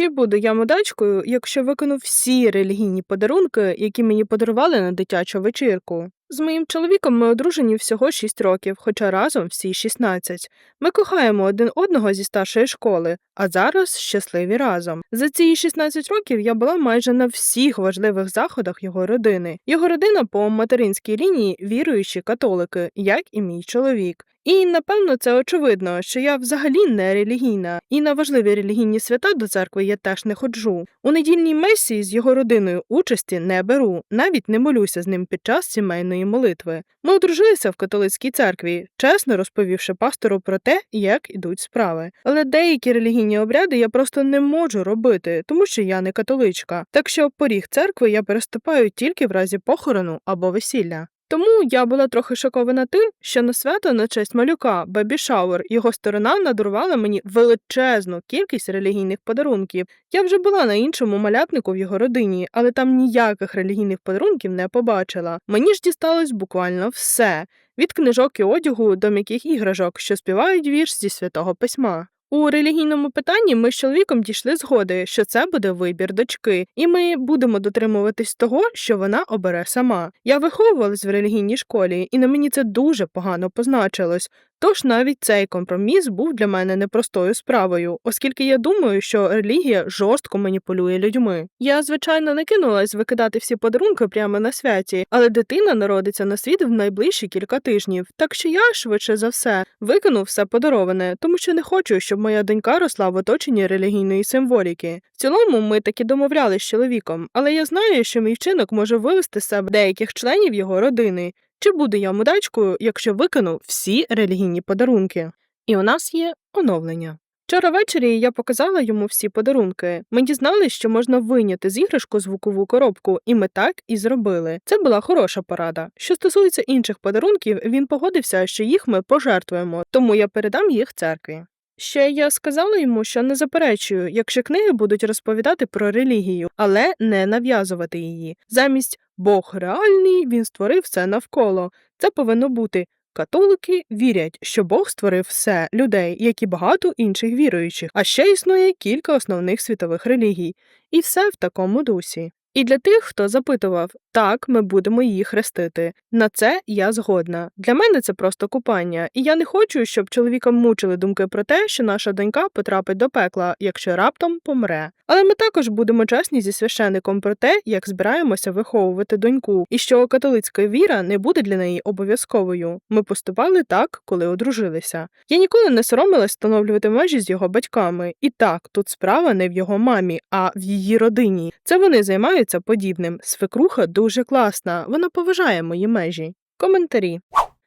Чи буду я мудачкою, якщо викону всі релігійні подарунки, які мені подарували на дитячу вечірку? З моїм чоловіком ми одружені всього 6 років, хоча разом всі 16. Ми кохаємо один одного зі старшої школи, а зараз щасливі разом. За ці 16 років я була майже на всіх важливих заходах його родини. Його родина по материнській лінії віруючі католики, як і мій чоловік. І напевно це очевидно, що я взагалі не релігійна, і на важливі релігійні свята до церкви я теж не ходжу. У недільній месії з його родиною участі не беру, навіть не молюся з ним під час сімейної молитви. Ми одружилися в католицькій церкві, чесно розповівши пастору про те, як ідуть справи. Але деякі релігійні обряди я просто не можу робити, тому що я не католичка. Так що поріг церкви я переступаю тільки в разі похорону або весілля. Тому я була трохи шокована тим, що на свято на честь малюка Бебі Шауер його сторона надарувала мені величезну кількість релігійних подарунків. Я вже була на іншому малятнику в його родині, але там ніяких релігійних подарунків не побачила. Мені ж дісталось буквально все від книжок і одягу до м'яких іграшок, що співають вірш зі святого письма. У релігійному питанні ми з чоловіком дійшли згоди, що це буде вибір дочки, і ми будемо дотримуватись того, що вона обере сама. Я виховувалась в релігійній школі, і на мені це дуже погано позначилось. Тож навіть цей компроміс був для мене непростою справою, оскільки я думаю, що релігія жорстко маніпулює людьми. Я, звичайно, не кинулась викидати всі подарунки прямо на святі, але дитина народиться на світ в найближчі кілька тижнів. Так що я, швидше за все, викину все подароване, тому що не хочу, щоб моя донька росла в оточенні релігійної символіки. В цілому ми таки домовлялись з чоловіком, але я знаю, що мій вчинок може вивести з себе деяких членів його родини. Чи буду я мудачкою, якщо викину всі релігійні подарунки? І у нас є оновлення. Вчора ввечері я показала йому всі подарунки. Ми дізналися, що можна вийняти з іграшку звукову коробку, і ми так і зробили. Це була хороша порада. Що стосується інших подарунків, він погодився, що їх ми пожертвуємо, тому я передам їх церкві. Ще я сказала йому, що не заперечую, якщо книги будуть розповідати про релігію, але не нав'язувати її. Замість Бог реальний, він створив все навколо. Це повинно бути. Католики вірять, що Бог створив все людей, як і багато інших віруючих, а ще існує кілька основних світових релігій, і все в такому дусі. І для тих, хто запитував, так, ми будемо її хрестити. На це я згодна. Для мене це просто купання, і я не хочу, щоб чоловіка мучили думки про те, що наша донька потрапить до пекла, якщо раптом помре. Але ми також будемо чесні зі священником про те, як збираємося виховувати доньку, і що католицька віра не буде для неї обов'язковою. Ми поступали так, коли одружилися. Я ніколи не соромилась встановлювати межі з його батьками. І так, тут справа не в його мамі, а в її родині. Це вони займаються подібним. Свекруха дуже класна, вона поважає мої межі. Коментарі.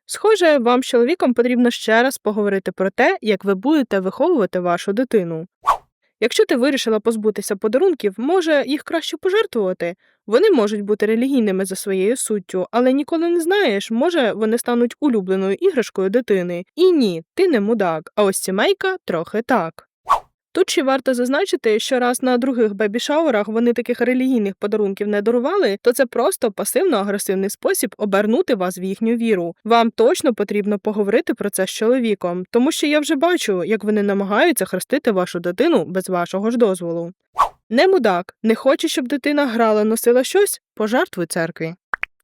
Схоже, вам з чоловіком потрібно ще раз поговорити про те, як ви будете виховувати вашу дитину. Якщо ти вирішила позбутися подарунків, може їх краще пожертвувати. Вони можуть бути релігійними за своєю суттю, але ніколи не знаєш, може вони стануть улюбленою іграшкою дитини. І ні, ти не мудак, а ось сімейка трохи так. Тут ще варто зазначити, що раз на других бебі-шауерах вони таких релігійних подарунків не дарували, то це просто пасивно-агресивний спосіб обернути вас в їхню віру. Вам точно потрібно поговорити про це з чоловіком, тому що я вже бачу, як вони намагаються хрестити вашу дитину без вашого ж дозволу. Не мудак, не хоче, щоб дитина грала, носила щось, пожертвуй церкві.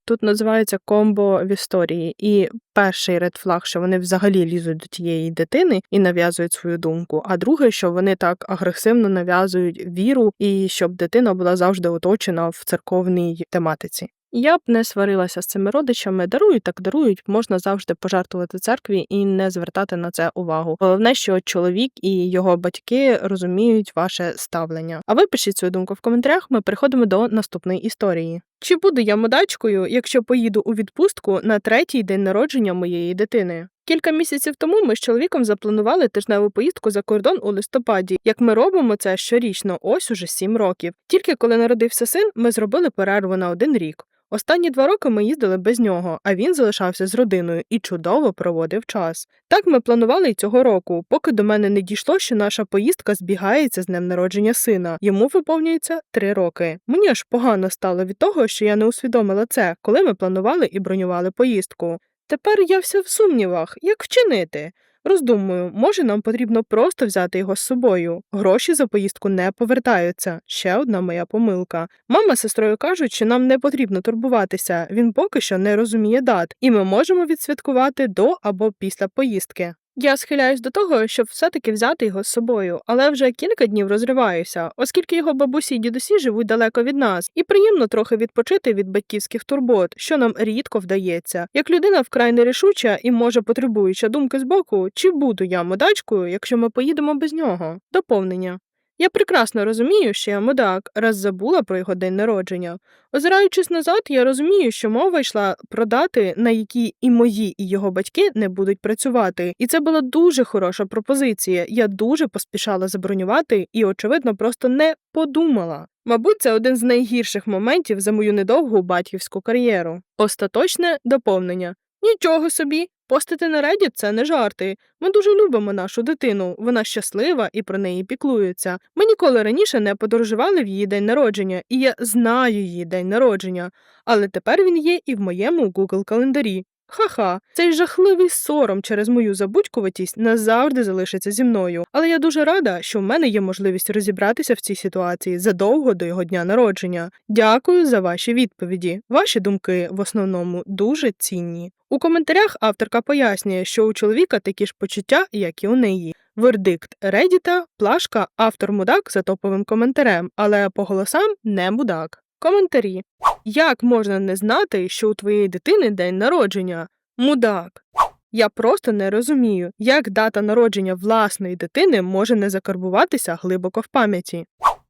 Тут називається комбо в історії, і перший редфлаг, що вони взагалі лізуть до тієї дитини і нав'язують свою думку. А друге, що вони так агресивно нав'язують віру, і щоб дитина була завжди оточена в церковній тематиці. Я б не сварилася з цими родичами. Дарують так дарують, можна завжди пожертвувати церкві і не звертати на це увагу. Головне, що чоловік і його батьки розуміють ваше ставлення. А ви пишіть свою думку в коментарях. Ми переходимо до наступної історії. Чи буду я модачкою, якщо поїду у відпустку на третій день народження моєї дитини? Кілька місяців тому ми з чоловіком запланували тижневу поїздку за кордон у листопаді. Як ми робимо це щорічно, ось уже сім років. Тільки коли народився син, ми зробили перерву на один рік. Останні два роки ми їздили без нього, а він залишався з родиною і чудово проводив час. Так ми планували й цього року, поки до мене не дійшло, що наша поїздка збігається з днем народження сина. Йому виповнюється три роки. Мені аж погано стало від того, що я не усвідомила це, коли ми планували і бронювали поїздку. Тепер я вся в сумнівах, як вчинити. Роздумую, може нам потрібно просто взяти його з собою. Гроші за поїздку не повертаються. Ще одна моя помилка. Мама з сестрою кажуть, що нам не потрібно турбуватися. Він поки що не розуміє дат, і ми можемо відсвяткувати до або після поїздки. Я схиляюсь до того, щоб все-таки взяти його з собою, але вже кілька днів розриваюся, оскільки його бабусі й дідусі живуть далеко від нас, і приємно трохи відпочити від батьківських турбот, що нам рідко вдається. Як людина вкрай нерішуча і може потребуюча думки з боку, чи буду я модачкою, якщо ми поїдемо без нього? Доповнення. Я прекрасно розумію, що я мудак, раз забула про його день народження. Озираючись назад, я розумію, що мова йшла про дати, на які і мої, і його батьки не будуть працювати. І це була дуже хороша пропозиція. Я дуже поспішала забронювати і, очевидно, просто не подумала. Мабуть, це один з найгірших моментів за мою недовгу батьківську кар'єру. Остаточне доповнення. Нічого собі. Постити на Reddit – це не жарти. Ми дуже любимо нашу дитину. Вона щаслива і про неї піклуються. Ми ніколи раніше не подорожували в її день народження, і я знаю її день народження. Але тепер він є і в моєму Google календарі. Ха-ха, цей жахливий сором через мою забудькуватість назавжди залишиться зі мною. Але я дуже рада, що в мене є можливість розібратися в цій ситуації задовго до його дня народження. Дякую за ваші відповіді. Ваші думки в основному дуже цінні. У коментарях авторка пояснює, що у чоловіка такі ж почуття, як і у неї. Вердикт Редіта, плашка, автор мудак за топовим коментарем, але по голосам не мудак. Коментарі. Як можна не знати, що у твоєї дитини день народження? Мудак. Я просто не розумію, як дата народження власної дитини може не закарбуватися глибоко в пам'яті.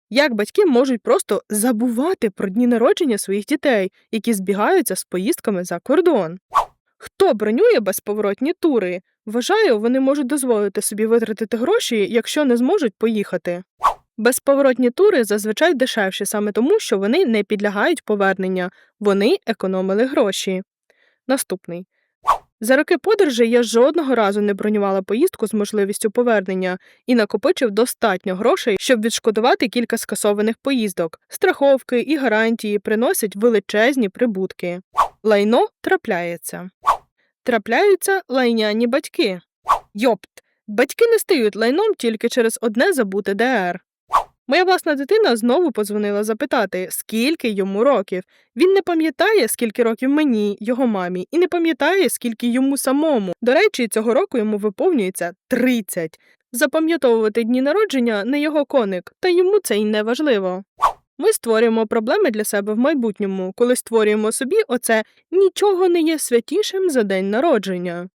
Як батьки можуть просто забувати про дні народження своїх дітей, які збігаються з поїздками за кордон? Хто бронює безповоротні тури? Вважаю, вони можуть дозволити собі витратити гроші, якщо не зможуть поїхати. Безповоротні тури зазвичай дешевші саме тому, що вони не підлягають повернення, вони економили гроші. Наступний. За роки подорожі я жодного разу не бронювала поїздку з можливістю повернення і накопичив достатньо грошей, щоб відшкодувати кілька скасованих поїздок. Страховки і гарантії приносять величезні прибутки. Лайно трапляється. Трапляються лайняні батьки. Йопт, батьки не стають лайном тільки через одне забуте ДР. Моя власна дитина знову подзвонила запитати, скільки йому років. Він не пам'ятає, скільки років мені, його мамі, і не пам'ятає, скільки йому самому. До речі, цього року йому виповнюється 30. Запам'ятовувати дні народження не його коник, та йому це й не важливо. Ми створюємо проблеми для себе в майбутньому, коли створюємо собі оце нічого не є святішим за день народження.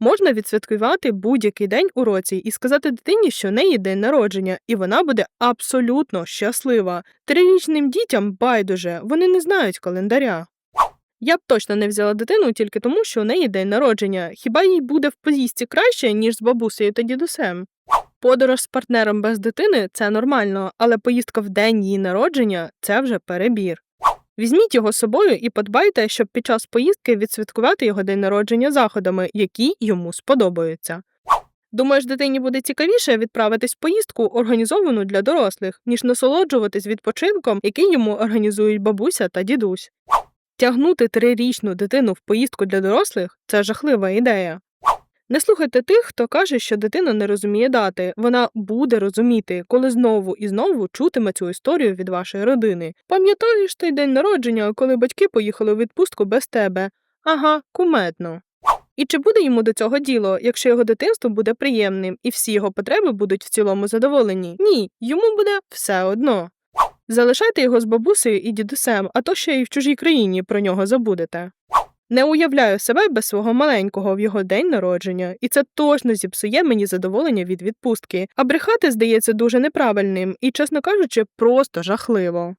Можна відсвяткувати будь-який день у році і сказати дитині, що в неї день народження, і вона буде абсолютно щаслива. Трирічним дітям байдуже, вони не знають календаря. Я б точно не взяла дитину тільки тому, що у неї день народження. Хіба їй буде в поїздці краще, ніж з бабусею та дідусем? Подорож з партнером без дитини це нормально, але поїздка в день її народження це вже перебір. Візьміть його з собою і подбайте, щоб під час поїздки відсвяткувати його день народження заходами, які йому сподобаються. Думаєш, дитині буде цікавіше відправитись в поїздку, організовану для дорослих, ніж насолоджуватись відпочинком, який йому організують бабуся та дідусь. Тягнути трирічну дитину в поїздку для дорослих це жахлива ідея. Не слухайте тих, хто каже, що дитина не розуміє дати. Вона буде розуміти, коли знову і знову чутиме цю історію від вашої родини. Пам'ятаєш той день народження, коли батьки поїхали у відпустку без тебе? Ага, кумедно. І чи буде йому до цього діло, якщо його дитинство буде приємним і всі його потреби будуть в цілому задоволені? Ні, йому буде все одно. Залишайте його з бабусею і дідусем, а то ще й в чужій країні про нього забудете. Не уявляю себе без свого маленького в його день народження, і це точно зіпсує мені задоволення від відпустки. А брехати здається дуже неправильним і, чесно кажучи, просто жахливо.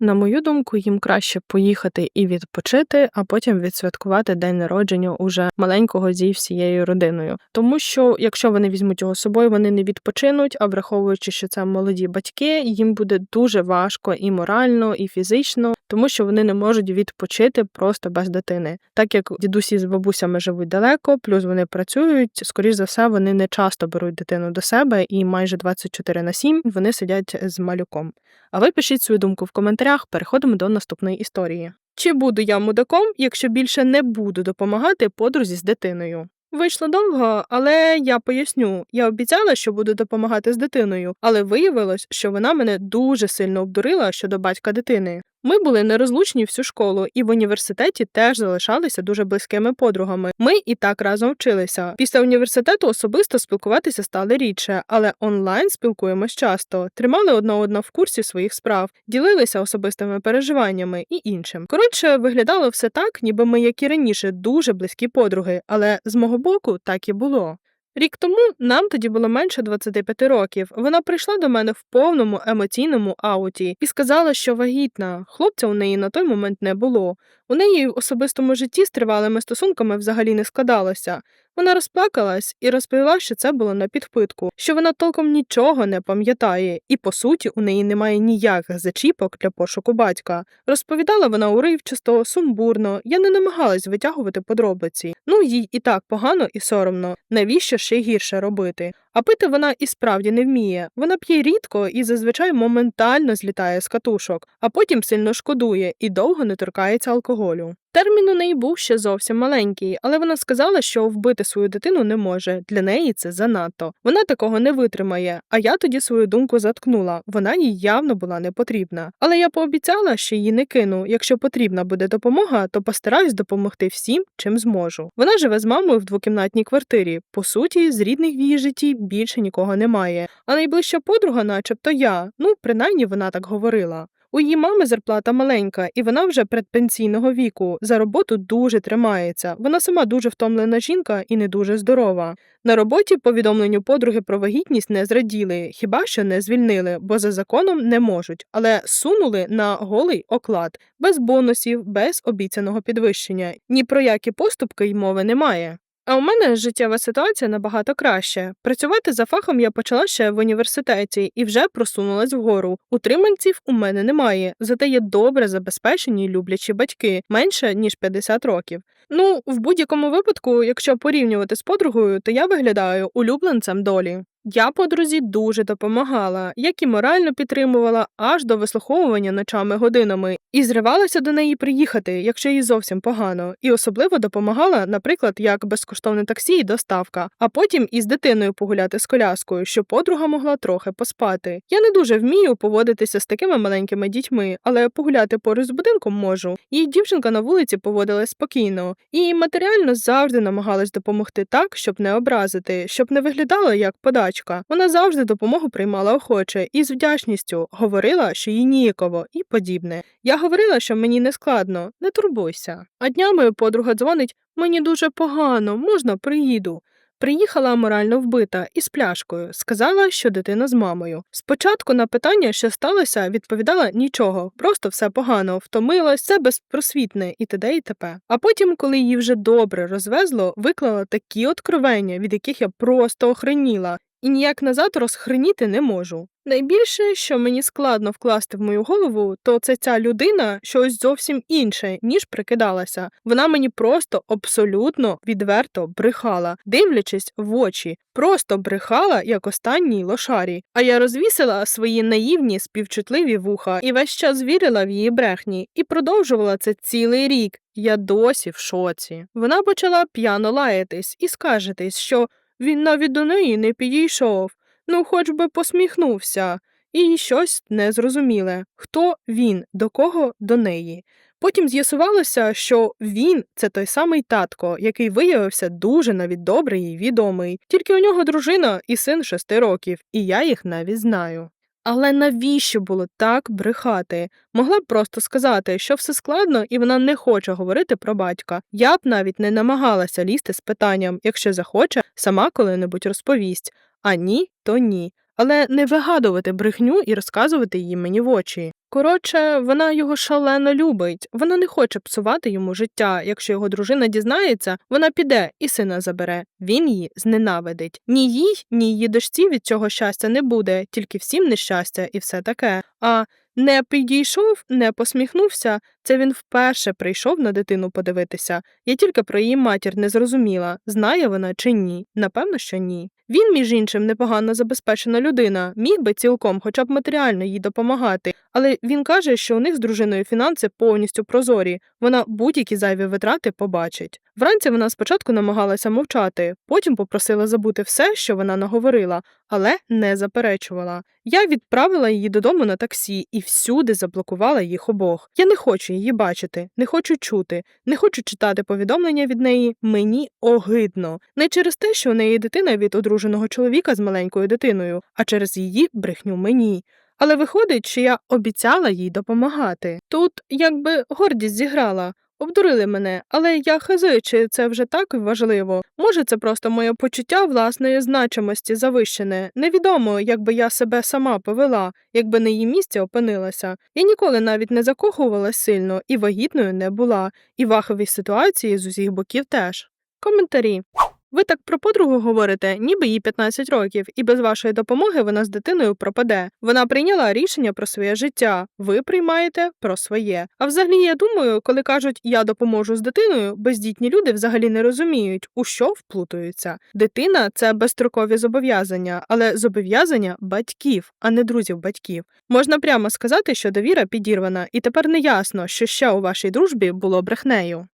На мою думку, їм краще поїхати і відпочити, а потім відсвяткувати день народження уже маленького зі всією родиною. Тому що, якщо вони візьмуть його з собою, вони не відпочинуть, а враховуючи, що це молоді батьки, їм буде дуже важко і морально, і фізично, тому що вони не можуть відпочити просто без дитини. Так як дідусі з бабусями живуть далеко, плюс вони працюють, скоріш за все, вони не часто беруть дитину до себе, і майже 24 на 7 вони сидять з малюком. А ви пишіть свою думку в коментарях, переходимо до наступної історії. Чи буду я мудаком, якщо більше не буду допомагати подрузі з дитиною? Вийшло довго, але я поясню. Я обіцяла, що буду допомагати з дитиною, але виявилось, що вона мене дуже сильно обдурила щодо батька дитини. Ми були нерозлучні всю школу, і в університеті теж залишалися дуже близькими подругами. Ми і так разом вчилися. Після університету особисто спілкуватися стали рідше, але онлайн спілкуємось часто, тримали одна одна в курсі своїх справ, ділилися особистими переживаннями і іншим. Коротше, виглядало все так, ніби ми, як і раніше, дуже близькі подруги, але з мого боку так і було. Рік тому нам тоді було менше 25 років. Вона прийшла до мене в повному емоційному ауті і сказала, що вагітна. Хлопця у неї на той момент не було. У неї в особистому житті з тривалими стосунками взагалі не складалося. Вона розплакалась і розповіла, що це було на підпитку, що вона толком нічого не пам'ятає, і по суті у неї немає ніяких зачіпок для пошуку батька. Розповідала вона уривчасто, сумбурно. Я не намагалась витягувати подробиці. Ну їй і так погано і соромно. Навіщо ще гірше робити? А пити вона і справді не вміє. Вона п'є рідко і зазвичай моментально злітає з катушок, а потім сильно шкодує і довго не торкається алкоголю. Термін у неї був ще зовсім маленький, але вона сказала, що вбити свою дитину не може. Для неї це занадто. Вона такого не витримає. А я тоді свою думку заткнула. Вона їй явно була не потрібна. Але я пообіцяла, що її не кину. Якщо потрібна буде допомога, то постараюсь допомогти всім, чим зможу. Вона живе з мамою в двокімнатній квартирі. По суті, з рідних в її житті більше нікого немає. А найближча подруга, начебто я. Ну, принаймні вона так говорила. У її мами зарплата маленька, і вона вже предпенсійного віку. За роботу дуже тримається. Вона сама дуже втомлена жінка і не дуже здорова. На роботі повідомленню подруги про вагітність не зраділи, хіба що не звільнили, бо за законом не можуть, але сунули на голий оклад, без бонусів, без обіцяного підвищення. Ні про які поступки й мови немає. А у мене життєва ситуація набагато краще. Працювати за фахом я почала ще в університеті і вже просунулась вгору. Утриманців у мене немає, зате є добре забезпечені люблячі батьки менше ніж 50 років. Ну, в будь-якому випадку, якщо порівнювати з подругою, то я виглядаю улюбленцем долі. Я подрузі дуже допомагала, як і морально підтримувала аж до вислуховування ночами годинами, і зривалася до неї приїхати, якщо їй зовсім погано, і особливо допомагала, наприклад, як безкоштовне таксі і доставка, а потім із дитиною погуляти з коляскою, щоб подруга могла трохи поспати. Я не дуже вмію поводитися з такими маленькими дітьми, але погуляти поруч з будинком можу. І дівчинка на вулиці поводилась спокійно, і матеріально завжди намагалась допомогти так, щоб не образити, щоб не виглядала як подачка. Вона завжди допомогу приймала охоче і з вдячністю говорила, що їй ніяково, і подібне. Я говорила, що мені не складно, не турбуйся. А днями подруга дзвонить мені дуже погано, можна приїду. Приїхала морально вбита із пляшкою, сказала, що дитина з мамою. Спочатку на питання, що сталося, відповідала нічого, просто все погано, втомилась, все безпросвітне і т.д. і т.п. А потім, коли її вже добре розвезло, виклала такі откровення, від яких я просто охреніла і ніяк назад розхреніти не можу. Найбільше, що мені складно вкласти в мою голову, то це ця людина щось зовсім інше, ніж прикидалася. Вона мені просто абсолютно відверто брехала, дивлячись в очі, просто брехала як останній лошарі. А я розвісила свої наївні співчутливі вуха і весь час вірила в її брехні і продовжувала це цілий рік. Я досі в шоці. Вона почала п'яно лаятись і скажетись, що він навіть до неї не підійшов, ну хоч би посміхнувся, і щось незрозуміле хто він, до кого до неї. Потім з'ясувалося, що він це той самий татко, який виявився дуже навіть добрий і відомий, тільки у нього дружина і син шести років, і я їх навіть знаю. Але навіщо було так брехати? Могла б просто сказати, що все складно і вона не хоче говорити про батька. Я б навіть не намагалася лізти з питанням, якщо захоче, сама коли-небудь розповість. А ні, то ні але не вигадувати брехню і розказувати її мені в очі. Коротше, вона його шалено любить, вона не хоче псувати йому життя. Якщо його дружина дізнається, вона піде і сина забере. Він її зненавидить. Ні їй, ні її дочці від цього щастя не буде, тільки всім нещастя і все таке. А не підійшов, не посміхнувся. Це він вперше прийшов на дитину подивитися. Я тільки про її матір не зрозуміла, знає вона чи ні. Напевно, що ні. Він, між іншим, непогано забезпечена людина, міг би цілком, хоча б матеріально їй допомагати, але він каже, що у них з дружиною фінанси повністю прозорі. Вона будь-які зайві витрати побачить. Вранці вона спочатку намагалася мовчати, потім попросила забути все, що вона наговорила, але не заперечувала. Я відправила її додому на таксі і всюди заблокувала їх обох. Я не хочу її бачити, не хочу чути, не хочу читати повідомлення від неї. Мені огидно. Не через те, що у неї дитина від одруженого чоловіка з маленькою дитиною, а через її брехню мені. Але виходить, що я обіцяла їй допомагати. Тут якби гордість зіграла. Обдурили мене, але я хазую, чи це вже так важливо. Може, це просто моє почуття власної значимості завищене. Невідомо, як би я себе сама повела, якби на її місці опинилася. Я ніколи навіть не закохувалась сильно і вагітною не була, і вахові ситуації з усіх боків теж. Коментарі. Ви так про подругу говорите, ніби їй 15 років, і без вашої допомоги вона з дитиною пропаде. Вона прийняла рішення про своє життя. Ви приймаєте про своє. А взагалі, я думаю, коли кажуть я допоможу з дитиною, бездітні люди взагалі не розуміють, у що вплутуються. Дитина це безстрокові зобов'язання, але зобов'язання батьків, а не друзів батьків. Можна прямо сказати, що довіра підірвана, і тепер не ясно, що ще у вашій дружбі було брехнею.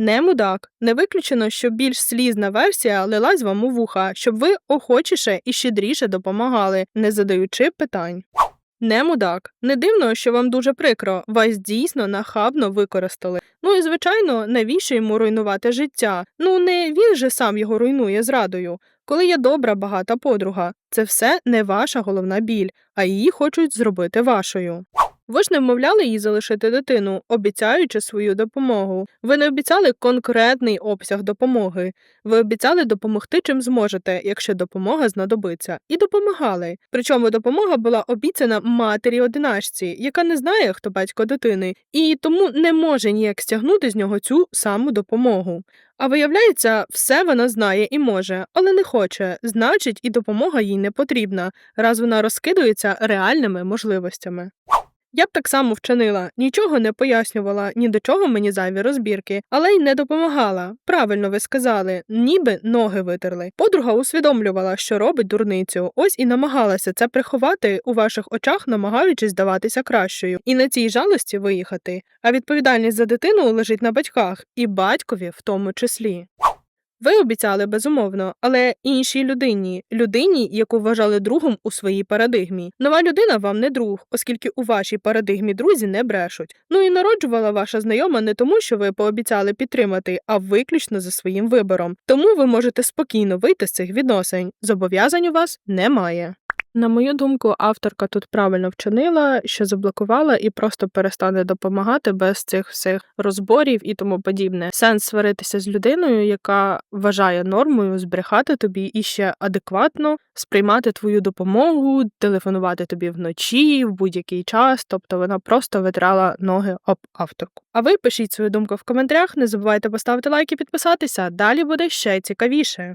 Не мудак. Не виключено, що більш слізна версія лилась вам у вуха, щоб ви охочіше і щедріше допомагали, не задаючи питань. Не мудак. Не дивно, що вам дуже прикро, вас дійсно нахабно використали. Ну і звичайно, навіщо йому руйнувати життя? Ну не він же сам його руйнує зрадою. Коли є добра, багата подруга, це все не ваша головна біль, а її хочуть зробити вашою. Ви ж не вмовляли її залишити дитину, обіцяючи свою допомогу. Ви не обіцяли конкретний обсяг допомоги. Ви обіцяли допомогти чим зможете, якщо допомога знадобиться, і допомагали. Причому допомога була обіцяна матері одиначці, яка не знає, хто батько дитини, і тому не може ніяк стягнути з нього цю саму допомогу. А виявляється, все вона знає і може, але не хоче, значить, і допомога їй не потрібна, раз вона розкидується реальними можливостями. Я б так само вчинила, нічого не пояснювала, ні до чого мені зайві розбірки, але й не допомагала. Правильно ви сказали, ніби ноги витерли. Подруга усвідомлювала, що робить дурницю, ось і намагалася це приховати у ваших очах, намагаючись здаватися кращою, і на цій жалості виїхати. А відповідальність за дитину лежить на батьках, і батькові в тому числі. Ви обіцяли безумовно, але іншій людині, людині, яку вважали другом у своїй парадигмі. Нова людина вам не друг, оскільки у вашій парадигмі друзі не брешуть. Ну і народжувала ваша знайома не тому, що ви пообіцяли підтримати, а виключно за своїм вибором. Тому ви можете спокійно вийти з цих відносин. Зобов'язань у вас немає. На мою думку, авторка тут правильно вчинила, що заблокувала і просто перестане допомагати без цих всіх розборів і тому подібне. Сенс сваритися з людиною, яка вважає нормою збрехати тобі і ще адекватно сприймати твою допомогу, телефонувати тобі вночі в будь-який час. Тобто вона просто витрала ноги об авторку. А ви пишіть свою думку в коментарях. Не забувайте поставити лайк і підписатися. Далі буде ще цікавіше.